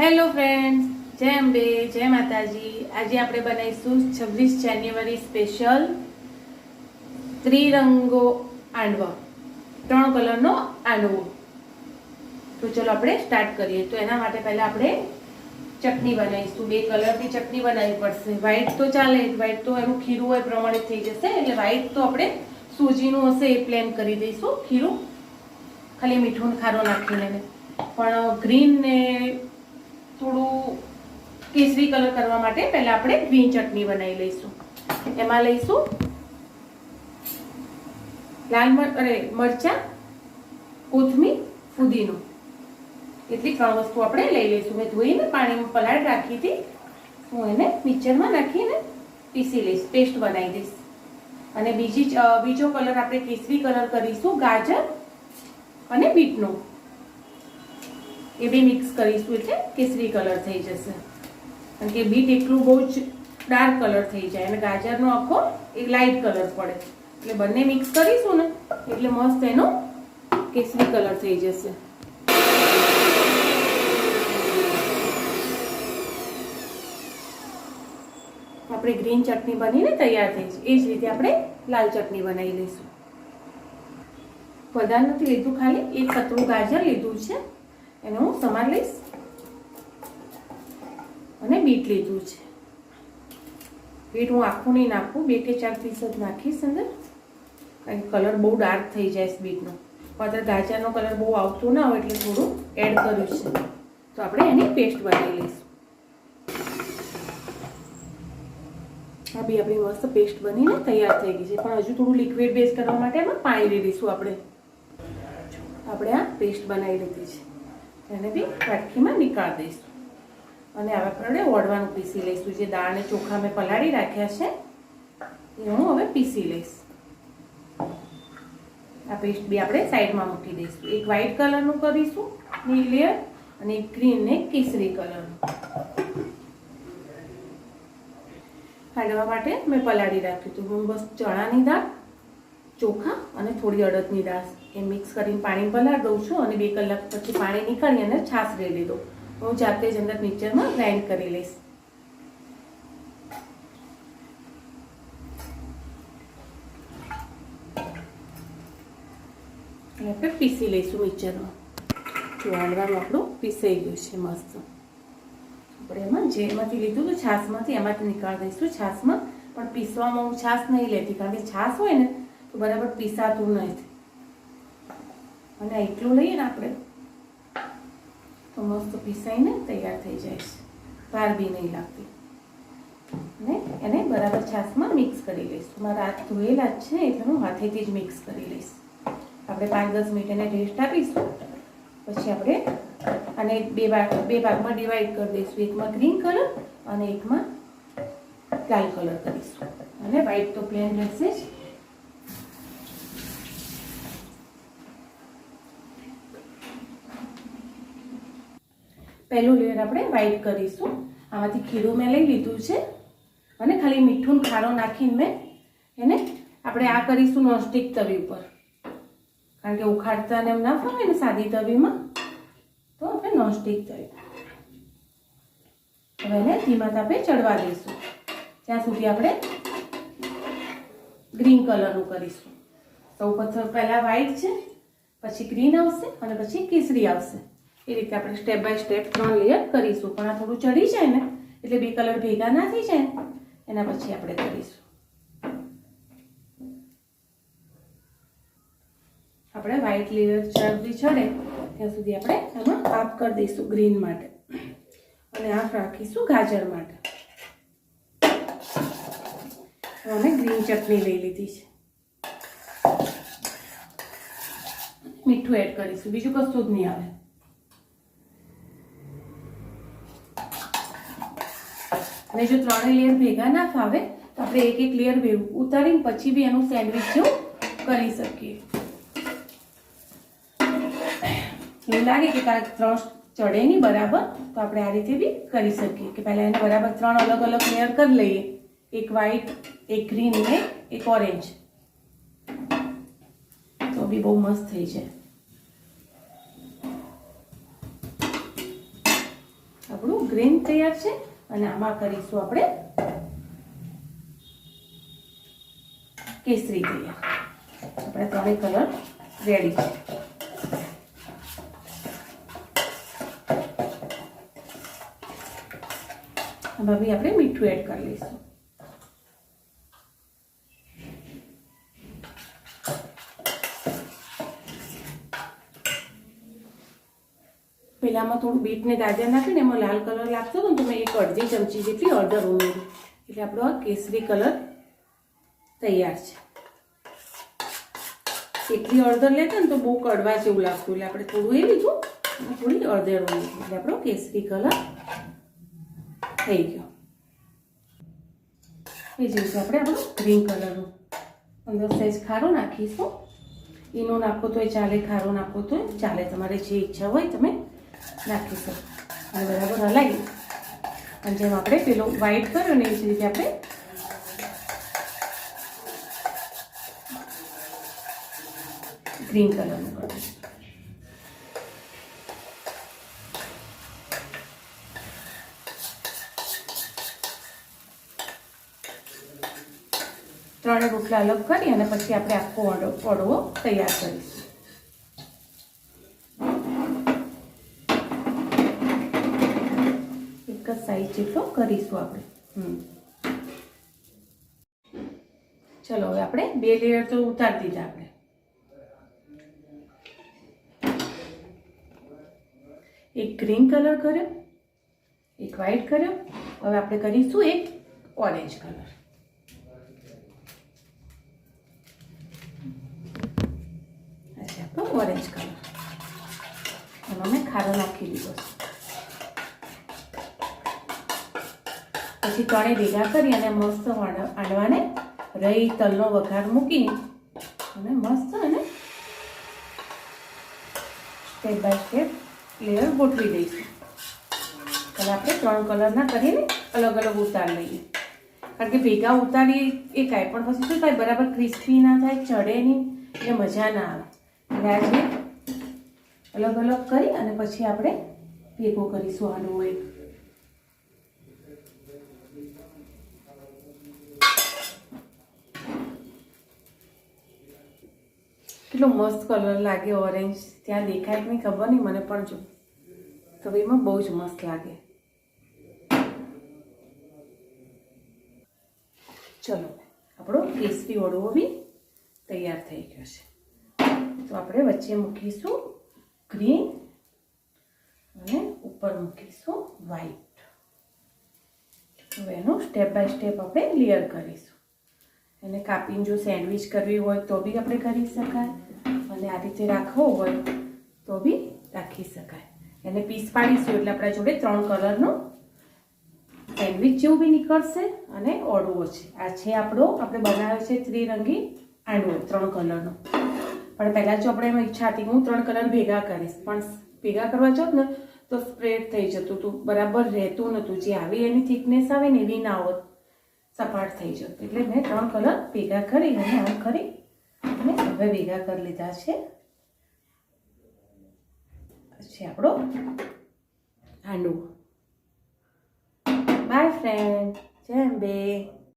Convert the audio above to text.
Hello friends જય અંબે, જય માતાજી. આજે આપણે બનાવીશું છવ્વીસ જાન્યુઆરી સ્પેશિયલ ત્રિરંગો આંડવો. ત્રણ કલરનો આંડવો. તો ચલો આપણે સ્ટાર્ટ કરીએ. તો એના માટે પહેલાં આપણે ચટણી બનાવીશું. બે કલરની ચટણી બનાવવી પડશે. વ્હાઈટ તો ચાલે વ્હાઈટ તો એનું ખીરું એ પ્રમાણે થઈ જશે. એટલે વ્હાઈટ તો આપણે સૂજીનું હશે એ પ્લેન કરી દઈશું. ખીરું. ખાલી મીઠું ખારો નાખીને પણ ગ્રીન ને થોડું કેસરી કલર કરવા માટે પહેલા આપણે ગ્રીન ચટણી બનાવી લઈશું. એમાં લઈશું લાલ અરે, મરચાં, કોથમીર, ફુદીનો. એટલી ત્રણ વસ્તુ આપણે લઈ લઈશું. મેં ધોઈને પાણીમાં પલાળ રાખી હતી. હું એને મિક્સરમાં નાખીને પીસી લઈશ. પેસ્ટ બનાવી દઈશ. અને બીજી બીજો કલર આપણે કેસરી કલર કરીશું. ગાજર અને બીટનો. એ બી મિક્સ કરીશું એટલે કેસરી કલર થઈ જશે. કારણ કે બીટ એટલું બહુ જ ડાર્ક કલર થઈ જાય અને ગાજરનો આખો એક લાઇટ કલર પડે. એટલે બંને મિક્સ કરીશું ને, એટલે મસ્ત એનો કેસરી કલર થઈ જશે. આપણે ગ્રીન ચટણી બનીને તૈયાર થઈ છે એ જ રીતે આપણે લાલ ચટણી બનાવી લઈશું. વધારે નથી લીધું ખાલી, એક કતરું ગાજર લીધું છે. એને હું સમાન લઈશ અને બીટ લીધું છે. બીટ હું આખું નહીં નાખું, બે કે ચાર પીસ જ નાખીશ અંદર. કારણ કલર બહુ ડાર્ક થઈ જાય છે બીટનો. પણ ગાજરનો કલર બહુ આવતો ના હોય એટલે થોડું એડ કર્યું છે. તો આપણે એની પેસ્ટ બનાવી લઈશું. આ બી આપણી મસ્ત પેસ્ટ બનીને તૈયાર થઈ ગઈ છે. પણ હજુ થોડું લિક્વિડ બેઝ કરવા માટે એમાં પાણી લઈ લઈશું આપણે. આપણે આ પેસ્ટ બનાવી લીધી છે. એને બી વાટકીમાં નીકાળ દઈશું. અને હવે આપણે ઓળવાનું પીસી લઈશું. જે દાળ અને ચોખા મેં પલાળી રાખ્યા છે, એ હું હવે પીસી લઈશ. આ પેસ્ટ બી આપણે સાઈડમાં મૂકી દઈશું. એક વ્હાઈટ કલરનું કરીશું નીલિયર અને એક ગ્રીન ને કેસરી કલરનું ફાડવા માટે મેં પલાળી રાખ્યું હતું. હું બસ ચણાની દાળ, ચોખા અને થોડી અડદની દાળ એ મિક્સ કરીને પાણી પલાળ દઉં છું અને બે કલાક પછી પાણી નીકાળી અને છાશ રેડી દઉં હું જાતે જ અંદર મિક્સરમાં ગ્રાઇન્ડ કરી લઈશ. અને આપણે પીસી લઈશું મિક્સરમાં. જો આપણું પીસાઈ ગયું છે મસ્ત. આપણે એમાં જેમાંથી લીધું હતું છાશમાંથી એમાંથી નીકાળી દઈશું છાશમાં પણ પીસવામાં હું છાશ નહીં લેતી, કારણ કે છાશ હોય ને, તો બરાબર પીસાતું નથી. અને એટલું લઈએ ને આપણે તો મસ્ત પીસાઈને તૈયાર થઈ જાય છે. વાર બી નહીં લાગતી. અને એને બરાબર છાશમાં મિક્સ કરી લઈશ. મારા હાથ ધોયેલા જ છે, એટલે હું હાથેથી જ મિક્સ કરી લઈશ. આપણે પાંચ દસ મિનિટ એને ટેસ્ટ આપીશું. પછી આપણે અને બે ભાગ, બે ભાગમાં ડિવાઈડ કરી દઈશું. એકમાં ગ્રીન કલર અને એકમાં લાલ કલર કરીશું. અને વ્હાઈટ તો પ્લેન રહેશે જ. પહેલું લેયર આપણે વ્હાઈટ કરીશું. આમાંથી ખીરું મેં લઈ લીધું છે અને ખાલી મીઠું ખારો નાખીને મેં એને આપણે આ કરીશું નોનસ્ટિક તવી ઉપર. કારણ કે ઉખાડતા ને એમ ના ફાવે ને સાદી તવીમાં, તો આપણે નોનસ્ટિક તવી. હવે એને ધીમા તાપે ચડવા દઈશું. ત્યાં સુધી આપણે ગ્રીન કલરનું કરીશું. સૌ પ્રથમ પહેલાં વ્હાઈટ છે, પછી ગ્રીન આવશે અને પછી કેસરી આવશે. એ રીતે આપણે સ્ટેપ બાય સ્ટેપ ત્રણ લેયર કરીશું. પણ આ થોડું ચડી જાય ને, એટલે બે કલર ભેગા ના થઈ જાય, એના પછી આપણે કરીશું. આપણે વ્હાઈટ લેયર ચડતી ચડે, ત્યાં સુધી આપણે એમાં હાફ કરી દઈશું ગ્રીન માટે. અને આફ રાખીશું ગાજર માટે. અમે ગ્રીન ચટણી લઈ લીધી છે. મીઠું એડ કરીશું. બીજું કશું જ નહીં આવે. અને જો ત્રણેય લેયર ભેગા ના ફાવે, તો આપણે એક એક લેયર ઉતારીને પછી બી એનું સેન્ડવિચ જેવું કરી શકીએ. એવું લાગે કે કાંઈક ત્રણ ચડે નહીં બરાબર, તો આપણે આ રીતે બી કરી શકીએ કે પહેલાં એને બરાબર ત્રણ અલગ અલગ લેયર કરી લઈએ. એક વ્હાઈટ એક ગ્રીન ને એક ઓરેન્જ તો બી બહુ મસ્ત થઈ જાય. આપણું ગ્રીન તૈયાર છે? અને આમાં કરીશું આપણે કેસરી તૈયાર આપણે ત્રણેય કલર રેડી છે આમાં આપણે મીઠું એડ કરી લઈશું. પેલામાં થોડું બીટ ને ગાજર નાખીને એમાં લાલ કલર લાગતો હતો ને તો મેં એક અડધી ચમચી જેટલી અડધર ઉમેરી. એટલે આપણો આ કેસરી કલર તૈયાર છે. એટલી અડધર લેતા ને તો બહુ કડવા જેવું લાગતું. એટલે આપણે થોડું એ લીધું અને થોડી અડધર ઉમેરી. એટલે આપણો કેસરી કલર થઈ ગયો. એ જ રીતે આપણે આપણું ગ્રીન કલરનું અંદર સાઈઝ ખારો નાખીશું. ઈનો નાખો તોય ચાલે, ખારો નાખો તોય ચાલે. તમારે જે ઈચ્છા હોય તમે નાખી શકો અને બરાબર હલાવી અને જેમ આપણે પેલો વ્હાઈટ કર્યો ને એવી રીતે આપણે ગ્રીન કલરનું કરીશું. ત્રણે રોટલા અલગ કરી અને પછી આપણે આખો પડવો તૈયાર કરીશું એક જેટલો કરીશું આપણે. ચલો હવે આપણે બે લેયર તો ઉતારી દીધા આપણે. એક ગ્રીન કલર કર્યો એક વ્હાઈટ કર્યો. હવે આપણે કરીશું એક ઓરેન્જ કલર ઓરેન્જ કલર એમાં મેં ખારો નાખી દીધો છે. પછી ત્રણે ભેગા કરી અને મસ્ત આંડ- આંડવાને રહી તલનો વઘાર મૂકી અને મસ્ત અને સ્ટેપ બાય સ્ટેપ લેયર ગોઠવી દઈશું. અને આપણે ત્રણ કલરના કરીને અલગ અલગ ઉતાર લઈએ. કારણ કે ભેગા ઉતારી એ કાંઈ પણ પછી શું થાય? બરાબર ક્રિસ્પી ના થાય, ચડે નહીં એટલે મજા ના આવે. એટલે આજે અલગ અલગ કરી અને પછી આપણે ભેગો કરીશું આનું એક કેટલો મસ્ત કલર લાગે ઓરેન્જ ત્યાં દેખાય કે નહીં ખબર નહીં, મને પણ જો. તો એમાં બહુ જ મસ્ત લાગે. ચલો, આપણો કેસરી ઓળવો બી તૈયાર થઈ ગયો છે. તો આપણે વચ્ચે મૂકીશું ગ્રીન અને ઉપર મૂકીશું વ્હાઈટ હવે એનું સ્ટેપ બાય સ્ટેપ આપણે લેયર કરીશું. એને કાપીને જો સેન્ડવિચ કરવી હોય તો બી આપણે કરી શકાય. અને આ રીતે રાખવો હોય તો બી રાખી શકાય. એને પીસ પાડીશું એટલે આપણા જોડે ત્રણ કલરનો સેન્ડવિચ જેવું બી નીકળશે અને ઓળવો છે. આ છે આપણો, આપણે બનાવ્યો છે ત્રિરંગી આંડવો, ત્રણ કલરનો. પણ પહેલાં જો આપણે એમાં ઈચ્છા હતી હું ત્રણ કલર ભેગા કરીશ, પણ ભેગા કરવા જાઉં ને તો સ્પ્રેડ થઈ જતું હતું, બરાબર રહેતું નહોતું. જે આવી એની થિકનેસ આવે ને એવી ના હોત. સપાટ થઈ જતું એટલે મેં ત્રણ કલર ભેગા કરી અને આમ કરી અને હવે ભેગા કરી લીધા છે. પછી આપણો હાંડવો બાય ફ્રેન્ડ જય અંબે.